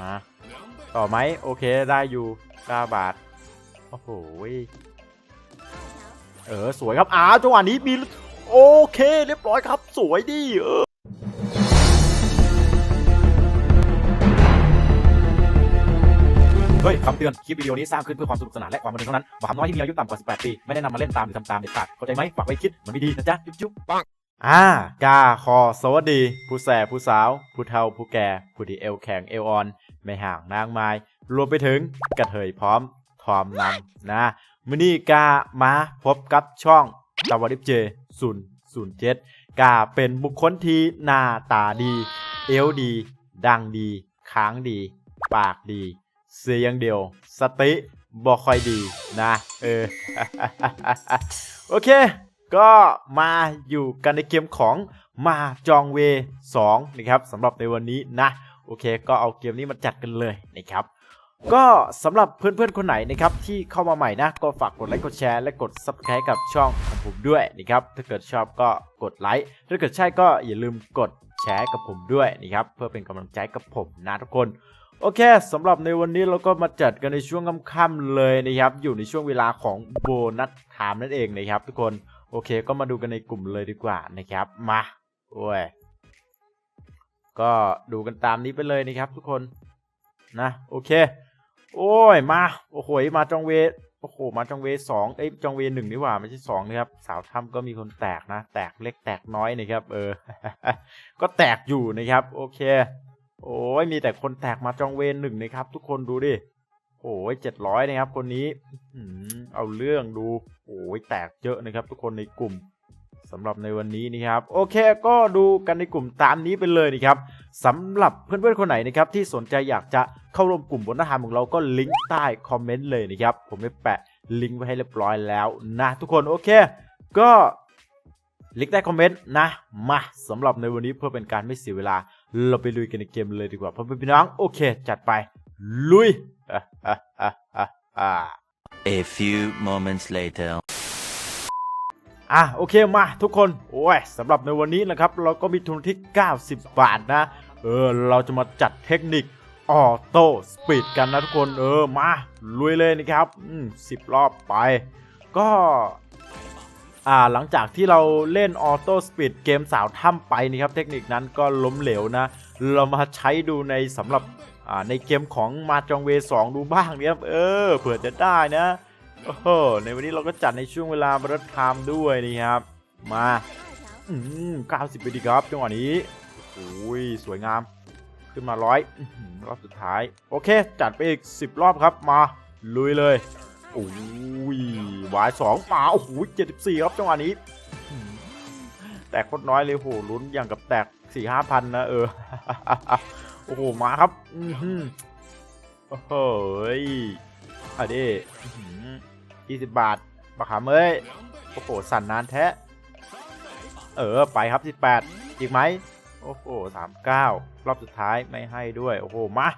มา ต่อไหมโอเคได้อยู่9บาทโอ้โหเออสวยครับอ้าวจังหวะนี้มีโอเค เรียบร้อยครับ สวยดิเออเฮ้ยคำเตือน คลิปวิดีโอนี้สร้างขึ้นเพื่อความสนุกสนานและความบันเทิงเท่านั้นหวังน้อยที่มีอายุต่ำกว่า 18 ปี ไม่แนะนำมาเล่นตามหรือทำตามเด็ดขาดเข้าใจไหมฝากไว้คิด มันไม่ดีนะจ๊ะ จุ๊บจุ๊บปัง อ่ากาคอสวัสดี ผู้แสผู้สาว ผู้เฒ่าผู้แก่ ผู้ที่เอวแข็งเอวอ่อน ไม่ห่างนางไม้รวมไปถึงกระเทยพร้อมทอมนำนะมือนี้กามาพบกับช่องตาวดิฟเจศูนย์ศูนย์เจ็ดกาเป็นบุคคลที่หน้าตาดี เอวดี ดังดีค้างดี ปากดี เสียอย่างเดียว สติบ่ค่อยดีนะ เออ โอเค ก็มาอยู่กันในเกมของมาจองเว2นะครับสำหรับในวันนี้นะ โอเค ก็เอาเกมนี้มาจัดกันเลยนะครับก็สำหรับเพื่อนๆคนไหนนะครับที่เข้ามาใหม่นะ ก็ฝากกดไลค์กดแชร์และกด subscribe กับช่องของผมด้วยนะครับถ้าเกิดชอบก็กดไลค์ถ้าเกิดใช่ก็อย่าลืมกดแชร์กับผมด้วยนะครับเพื่อเป็นกำลังใจกับผมนะทุกคนโอเคสำหรับในวันนี้เราก็มาจัดกันในช่วงค่ำๆเลยนะครับ อยู่ในช่วงเวลาของโบนัสไทม์นั่นเองนะครับทุกคน โอเค ก็มาดูกันในกลุ่มเลยดีกว่านะครับ มาโอ้ยก็ดูกันตามนี้ไปเลยนะครับ ทุกคนนะโอเค โอ้ยมาโอ้โหมาจองเวโอ้โหมาจองเวสองเอ้ยจองเวหนึ่งนี่ว่าไม่ใช่สองนะครับสาวถ้ำก็มีคนแตกนะ แตกเล็กแตกน้อยนะครับเออ ก็แตกอยู่นะครับ โอเค โอ้ยมีแต่คนแตกมาจองเวหนึ่งนะครับ ทุกคนดูดิ โอ้ยเจ็ดร้อยนะครับ คนนี้เอาเรื่องดู โอ้ยแตกเยอะนะครับ ทุกคนในกลุ่มสำหรับในวันนี้นะครับ โอเคก็ดูกันในกลุ่มตามนี้ไปเลยนะครับสำหรับเพื่อนๆคนไหนนะครับที่สนใจอยากจะเข้าร่วมกลุ่มบนหน้าทางของเราก็ลิงก์ใต้คอมเมนต์เลยนะครับผมได้แปะลิงก์ไว้ให้เรียบร้อยแล้วนะทุกคนโอเค ก็ลิงก์ใต้คอมเมนต์นะมาสำหรับในวันนี้เพื่อเป็นการไม่เสียเวลา เราไปลุยกันในเกมเลยดีกว่าเพ่อแม่พี่น้องโอเค จัดไป ลุยอะอะอะอะอะ A few moments later. อะโอเคมาทุกคน โอ้ยสำหรับในวันนี้นะครับ เราก็มีทุนที่ 90 บาทนะ เออ เราจะมาจัดเทคนิคออโต้สปีดกันนะทุกคนเออ มา ลุยเลยนะครับ อืมสิบรอบไป ก็อ่าหลังจากที่เราเล่นออโต้สปีดเกมสาวถ้ำไปนะครับ เทคนิคนั้นก็ล้มเหลวนะ เรามาใช้ดูในสำหรับอ่า ในเกมของมาจองเวสองดูบ้างเนี่ยเออเผื่อจะได้นะโอ้โหในวันนี้เราก็จัดในช่วงเวลาบรัดไทม์ด้วยนี่ครับ มาอืมเก้าสิบไปดีครับจังหวะนี้โอ้ยสวยงาม ขึ้นมาร้อยรอบสุดท้าย โอเค จัดไปอีกสิบรอบครับมา ลุยเลยโอ้ยวายสองมาโอ้โหเจ็ดสิบสี่ครับจังหวะนี้ แตกโคตรน้อยเลยโหลุ้นอย่างกับแตกสี่ห้าพันนะเออ โอ้โหมาครับอือหือโอ้โหยอะดิอื้อหือยี่สิบบาทปะขามเอ้ยโอ้โหสั่นนานแท้เออไปครับสิบแปดอีกไหมโอ้โหสามเก้ารอบสุดท้ายไม่ให้ด้วยโอ้โหมา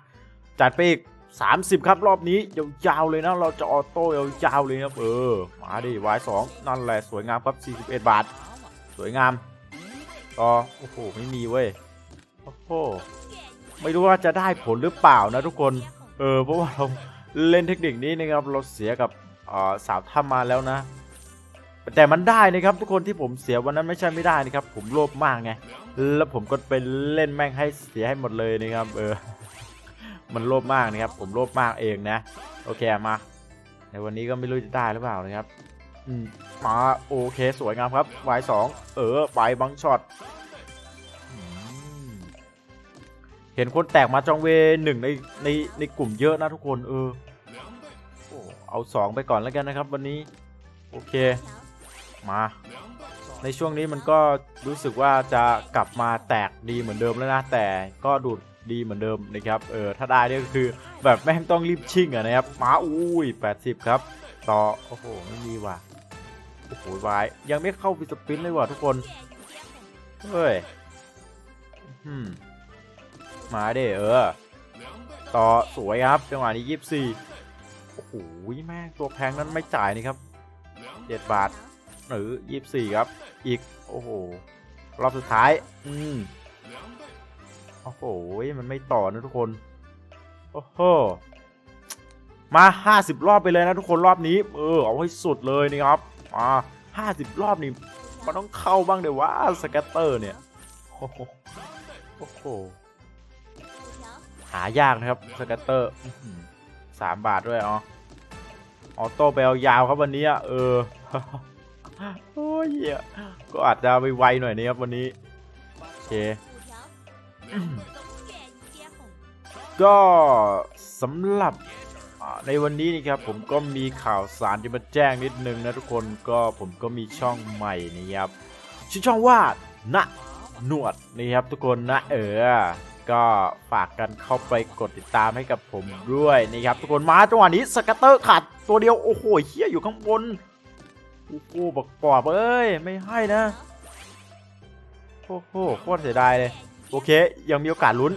จัดไปอีกสามสิบครับรอบนี้ยาวๆเลยนะเราจะออโต้ยาวๆเลยครับเออมาดิวายสองนั่นแหละสวยงามครับสี่สิบเอ็ดบาท สวยงามก็โอ้โหไม่มีเว้ยโอ้โห ไม่รู้ว่าจะได้ผลหรือเปล่านะทุกคน เออเพราะว่าเราเล่นเทคนิคนี้นะครับเราเสียกับสาวถ้ำมาแล้วนะ แต่มันได้นะครับทุกคนที่ผมเสียวันนั้นไม่ใช่ไม่ได้นะครับ ผมโลภมากไงแล้วผมก็ไปเล่นแม่งให้เสียให้หมดเลยนะครับ เออ มันโลภมากนะครับ ผมโลภมากเองนะ โอเคมาในวันนี้ก็ไม่รู้จะได้หรือเปล่านะครับ อืมมาโอเคสวยงามครับวายสองเออไปบังช็อต เห็นคนแตกมาจองเวหนึ่งในในในกลุ่มเยอะนะทุกคนเออเอาสองไปก่อนแล้วกันนะครับ วันนี้ โอเค มา ในช่วงนี้มันก็รู้สึกว่าจะกลับมาแตกดีเหมือนเดิมแล้วนะ แต่ก็ดูดดีเหมือนเดิมนะครับ เออ ถ้าได้เนี่ยก็คือแบบแม่งต้องรีบชิ่งอะนะครับมาอุ้ย 80 ครับ ต่อ โอ้โห ไม่มีว่ะ โอ้โหวาย ยังไม่เข้าวิสปินเลยว่ะทุกคน เฮ้ย อืม มาเด้เออ ต่อสวยครับจังหวะนี้ยี่สิบสี่โอ้โหแม่งตัวแพงนั้นไม่จ่ายนี่ครับเจ็ดบาท หรือยี่สิบสี่ครับ อีก โอ้โห รอบสุดท้าย อืมโอ้โห มันไม่ต่อนะทุกคน โอ้โห มาห้าสิบรอบไปเลยนะทุกคนรอบนี้ เออ เอาให้สุดเลยนี่ครับมาห้าสิบรอบนี่มันต้องเข้าบ้างเดี๋ยวว่าสแกตเตอร์เนี่ย โอ้โหโอ้โหหายากนะครับสแกตเตอร์อื้อหือสามบาทด้วยอ๋อออโต้ไปเอายาวครับวันนี้อะเออโอ้ยเหี้ยก็อาจจะไปไวๆหน่อยนะครับวันนี้โอเคก็สำหรับอ่าในวันนี้นี่ครับผมก็มีข่าวสารที่มาแจ้งนิดนึงนะทุกคนก็ผมก็มีช่องใหม่นะครับชื่อช่องว่าณหนวดนี่ครับทุกคนนะเออ ก็ฝากกันเข้าไปกดติดตามให้กับผมด้วยนะครับทุกคนมาจังหวะนี้สกัตเตอร์ขาดตัวเดียวโอ้โหเฮียอยู่ข้างบนโอ้โหบักปอบเอ้ยไม่ให้นะโอ้โหโคตรเสียดายเลย โอเค ยังมีโอกาสลุ้น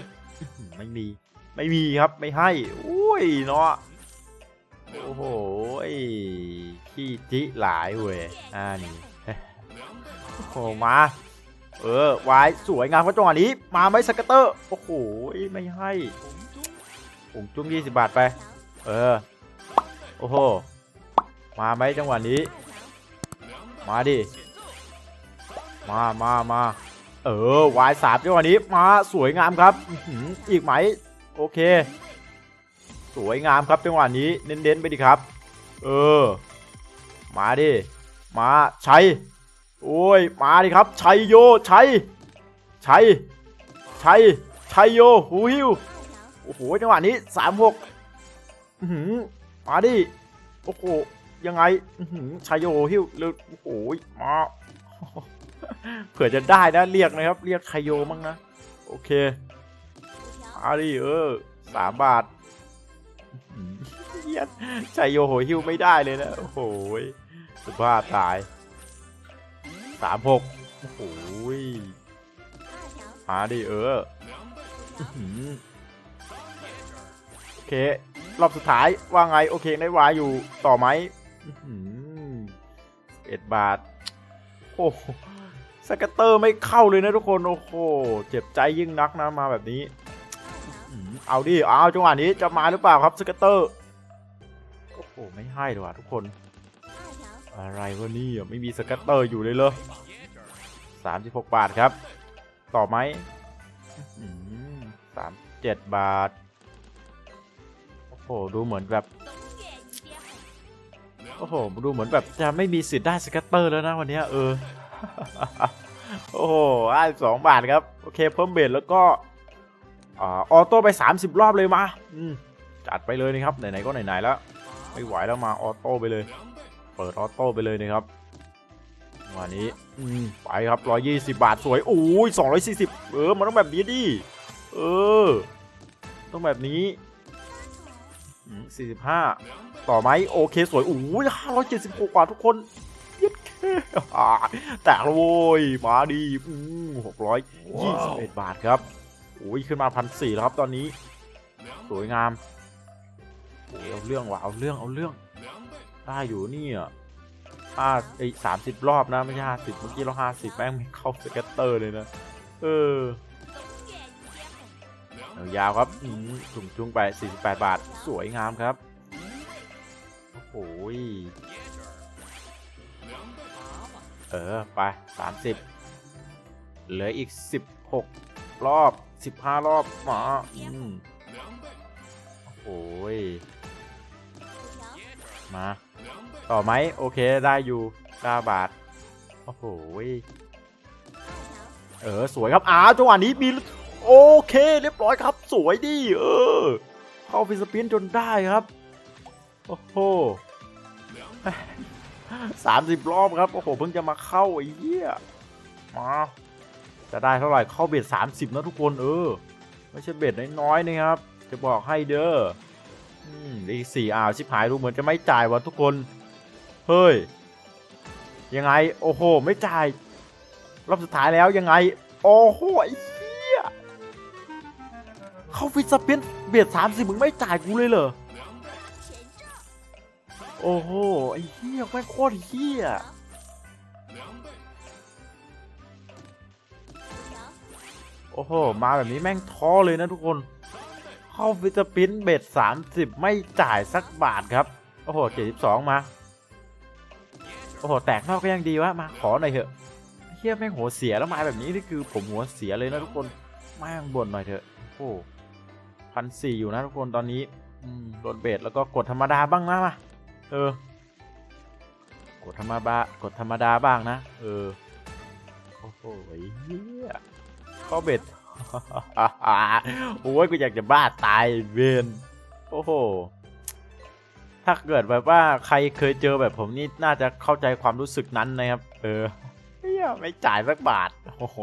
ไม่มีไม่มีครับไม่ให้อุ้ยเนาะโอ้โหขี้จิหลายเว้ยอ่านี่โอ้โหมา เออวายสวยงามครับจังหวะนี้ มาไหมสกัตเตอร์ โอ้โห ไม่ให้ผมจุ้ม20 บาทไป เออ โอ้โห มาไหมจังหวะนี้ มาดิ มามามาเออวายสามจังหวะนี้ มาสวยงามครับ อีกไหม โอเค สวยงามครับจังหวะนี้ เน้นๆไปดิครับ เออ มาดิ มาใชัย โอ้ย มาดิครับ ชัยโย ชัย ชัย ชัย ชัยโย หูหิว โอ้โห จังหวะนี้สามหกอื้อหือมาดิ โอ้โห ยังไงอื้อหือชัยโยหิวเลยโอ้โห มา เผื่อจะได้นะ เรียกนะครับ เรียกชัยโยมั้งนะ โอเค มาดิเออสามบาทอื้อหือเหี้ยชัยโยโหหิวไม่ได้เลยนะ โอ้โหสุภาพตาย สามหกโอ้โหมาดิเออโอเค รอบสุดท้ายว่าไง โอเคได้วายอยู่ต่อไหมเอ็ดบาท โอ้สกัตเตอร์ไม่เข้าเลยนะทุกคน โอ้โห เจ็บใจยิ่งนักนะมาแบบนี้ เอาดิ เอาจังหวะนี้จะมาหรือเปล่าครับสเกตเตอร์ โอ้โห ไม่ให้เลยว่ะทุกคน อะไรวะนี่อะไม่มีสเกตเตอร์อยู่เลยเลยสามสิบหกบาทครับ ต่อไหมสามเจ็ดบาท โอ้โห ดูเหมือนแบบ โอ้โห ดูเหมือนแบบจะไม่มีสิทธิ์ได้สเกตเตอร์แล้วนะวันนี้เออ โอ้โหห้าสองบาทครับ โอเค เพิ่มเบสแล้วก็อออโต้ไป 30 รอบเลยมา อืม จัดไปเลยนะครับ ไหนๆ ก็ไหนๆ แล้ว ไม่ไหวแล้วมาออโต้ไปเลย เปิดออโต้ไปเลยนะครับวันนี้อืมไปครับ 120 บาทสวยโอ้ย240 เออ มันต้องแบบนี้ดิ เออ ต้องแบบนี้อืม45 ต่อไหมโอเคสวยโอ้ย576กว่าทุกคนเย็ดแค่อ่าแตกแล้วโว้ย มาดีอืม621 บาทครับโอ้ยขึ้นมาพันสี่แล้วครับตอนนี้ สวยงามโอ้ยเอาเรื่องว่ะเอาเรื่องเอาเรื่อง ได้อยู่นี่อะห้าไอ้สามสิบรอบนะไม่ใช่ห้าสิบเมื่อกี้เราห้าสิบแม่งไม่เข้าสเก็ตเตอร์เลยนะ เออยาวครับถุงจุงไป 48 บาท สวยงามครับ โอ้โหเออ ไป 30 เหลืออีก 16 รอบ 15 รอบหมอืมโอ้ยมา ต่อไหมโอเคได้อยู่9บาทโอ้โหเออสวยครับอ้าจังหวะนี้มีโอเค เรียบร้อยครับ สวยดิเออ เข้าฟิสปินจนได้ครับ โอ้โหสามสิบรอบครับ โอ้โห เพิ่งจะมาเข้าไอ้เหี้ยมาจะได้เท่าไหร่เข้าเบ็ดสามสิบนะทุกคนเออ ไม่ใช่เบ็ดน้อยๆนะครับ จะบอกให้เด้ออืมอีกสี่อ่าวชิบหายดูเหมือนจะไม่จ่ายวะทุกคน เฮ้ย ยังไง โอ้โห ไม่จ่าย รอบสุดท้ายแล้วยังไง โอ้โหไอ้เหี้ยเข้าฟิสเปนเบียดสามสิบมึงไม่จ่ายกูเลยเหรอ โอ้โห ไอ้เหี้ยแม่งโคตรเหี้ยโอ้โห มาแบบนี้แม่งท้อเลยนะทุกคน เข้าฟิสปินเบ็ด30ไม่จ่ายสักบาทครับ โอ้โห72มา โอ้โหแตกนอกก็ยังดีวะมาขอหน่อยเถอะเฮียแม่งหัวเสียแล้วมาแบบนี้นี่คือผมหัวเสียเลยนะทุกคนม่งบ่นหน่อยเถอะโอ้พันสี่อยู่นะทุกคนตอนนี้อืมโดนเบสแล้วก็กดธรรมดาบ้างนะมาเออกดธรรมดากดธรรมดาบ้างนะ เออโอ้โหเฮียข้าเบ็ดโอ้ยกูอยากจะบ้าตายเวนโอ้โห ถ้าเกิดแบบว่าใครเคยเจอแบบผมนี่น่าจะเข้าใจความรู้สึกนั้นนะครับ เออไม่จ่ายสักบาท โอ้โห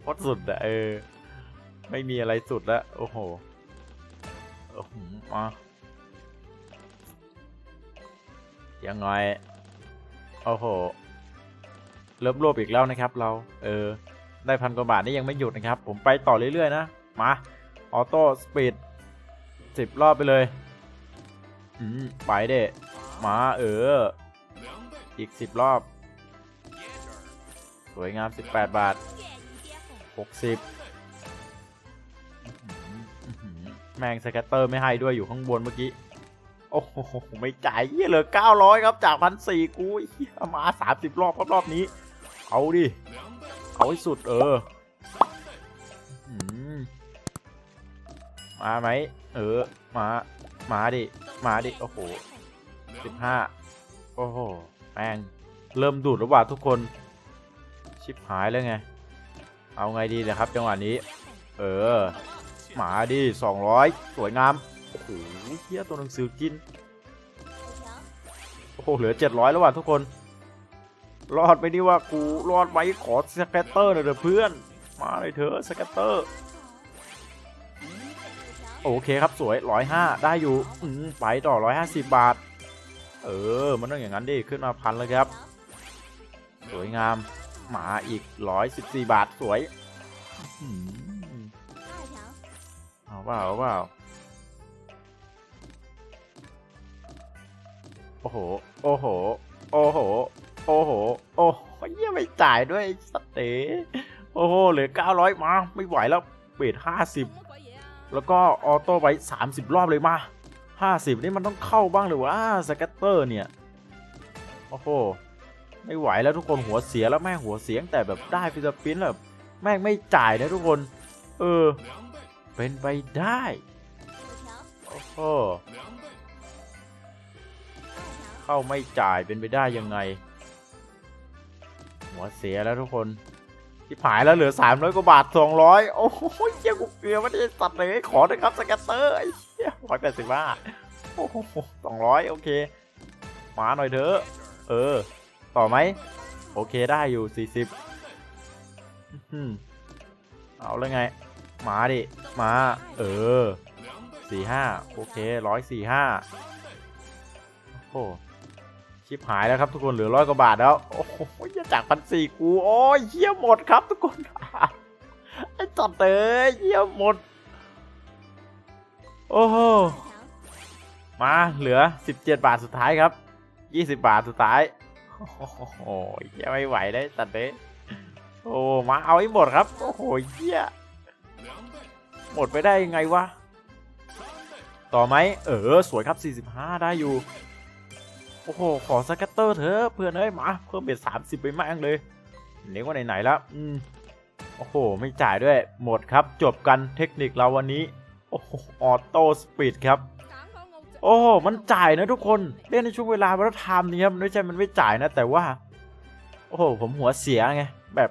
โคตรสุดอะเออ ไม่มีอะไรสุดล้วโอ้โหโอ้หมายังไงโอ้โห เริ่มโลภอีกแล้วนะครับ เรา เออ ได้พันกว่าบาทนี่ยังไม่หยุดนะครับ ผมไปต่อเรื่อยๆนะ มา ออโต้สปีดสิบรอบไปเลย อืมไปเด้มาเออ อีกสิบรอบ สวยงาม18บแปดบาท60แมงสแกตเตอร์ไม่ให้ด้วยอยู่ข้างบนเมื่อกี้ โอ้โห ไม่จ่ายเหี้ยเหลือ900ครับจากพันสี่กูเหี้ยมา30รอบครับรอบนี้ เอาดิ เอาให้สุดเออมาไหม เออ มา มาดิมาดิโอ้โห15โอ้โหแม่งเริ่มดูดแล้วว่ะทุกคน ชิบหายแล้วไง เอาไงดีนะครับ จังหวะนี้ เออ หมาดิ200สวยงาม โอ้โหเฮียตัวหนังสือกิน โอ้โห เหลือ700แล้วว่ะทุกคน รอดไปดิว่ากูรอดไว้ขอสแกตเตอร์หน่อยเถอะเพื่อน มาเลยเถอะสแกตเตอร์ โอเคครับสวยร้อยห้าได้อยู่อืไปต่อร้อยห้าสิบบาท เออ มันต้องอย่างนั้นดิขึ้นมาพันแล้วครับ สวยงามหมาอีกร้อยสิบสี่บาทสวยอื้อหือเอาเปล่าเอาเปล่าโอ้โห โอ้โห โอ้โห โอ้โห โอ้โหเยี่ยไม่จ่ายด้วยสเตย์โอ้โห เหลือ900มา ไม่ไหวแล้วเบรด50 แล้วก็ออโต้ไป 30 รอบเลยมา 50 นี่มันต้องเข้าบ้างเลยว่าสแกตเตอร์เนี่ย โอ้โห ไม่ไหวแล้วทุกคนหัวเสียแล้วแม่หัวเสียงแต่แบบได้ฟิสปินแบบแม่งไม่จ่ายนะทุกคน เออ เป็นไปได้ โอ้โห เข้าไม่จ่ายเป็นไปได้ยังไง หัวเสียแล้วทุกคน ที่ผายแล้วเหลือ 300 กว่าบาท 200 โอ้โหเหี้ยกูเกลือไม่ได้ตัดเลยขอหนะครับสแกตเตอร์ไอ้เหี้ยร้อยแปดสิบาทโอ้โหสองร้อยโอเค มาหน่อยเถอะเออ ต่อไหม โอเคได้อยู่ 40เอาแล้วไง มาดิ มา เออ 45 โอเค 145 โอ้ ชิบหายแล้วครับทุกคนเหลือร้อยกว่าบาทแล้ว โอ้โหอย่าจากพันสี่กู โอ้ยเยี่ยหมดครับทุกคนไอ้จัดเตยเยี่ยหมด โอ้โหมาเหลือ17บเจ็ดบาทสุดท้ายครับ20บบาทสุดท้าย โอ้โหเยี่ยไม่ไหวเลยตัดเตยโอ้มาเอาให้หมดครับ โอ้โหเยี่ยหมดไปได้ยังไงวะ ต่อไหมเออ สวยครับ 45 ได้อยู่ โอ้โห ขอสกัตเตอร์เถอะเพื่อนเอ้ยมาเพิ่มเป็นสามสิบไปมากเลยเลี้ยงว่าไหนๆแล้วอืมโอ้โห ไม่จ่ายด้วย หมดครับ จบกันเทคนิคเราวันนี้ โอ้โห ออโต้สปีดครับ โอ้โห มันจ่ายนะทุกคน เล่นในช่วงเวลาวัฒนธรรมนี้ครับไม่ใช่มันไม่จ่ายนะ แต่ว่า โอ้โห ผมหัวเสียไง แบบ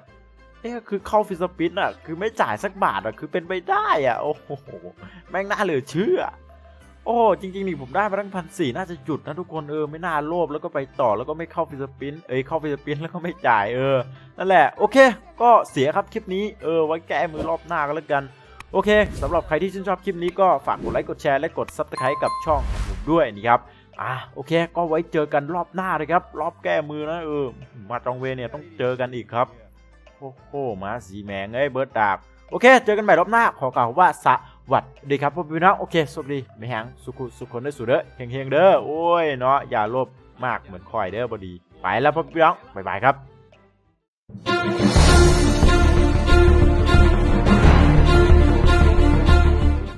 เอ๊ะคือเข้าฟิสปินอะ คือไม่จ่ายสักบาทอะ คือเป็นไปได้อะ โอ้โห แม่งน่าเหลือเชื่อ โอ้จริงๆนี่ผมได้มาตั้งพันสี่น่าจะหยุดนะทุกคนเออไม่น่าโลภแล้วก็ไปต่อแล้วก็ไม่เข้าฟิสปินเอ้ยเข้าฟิสปินแล้วก็ไม่จ่ายเออนั่นแหละโอเค ก็เสียครับคลิปนี้เออไว้แก้มือรอบหน้าก็แล้วกันโอเคสำหรับใครที่ชื่นชอบคลิปนี้ก็ฝากกดไลค์กดแชร์และกดซับสไครต์กับช่องของผมด้วยนะครับอะโอเค ก็ไว้เจอกันรอบหน้าเลยครับ รอบแก้มือนะเออมาตรงเวเนี่ยต้องเจอกันอีกครับโอ้โหมาสีแมงเอ้ยเบิร์ดดาบ โอเค เจอกันใหม่รอบหน้าขอกล่าวว่าสวัสดีครับพ่อพี่น้องโอเคสวัสดีไม่แหงสุขุสุขคนได้สุดเด้อเฮงๆเด้อโอ้ยเนาะอย่าโลภมากเหมือนคอยเด้อบดี ไปแล้วพ่อพี่น้องบ๊ายบายครับ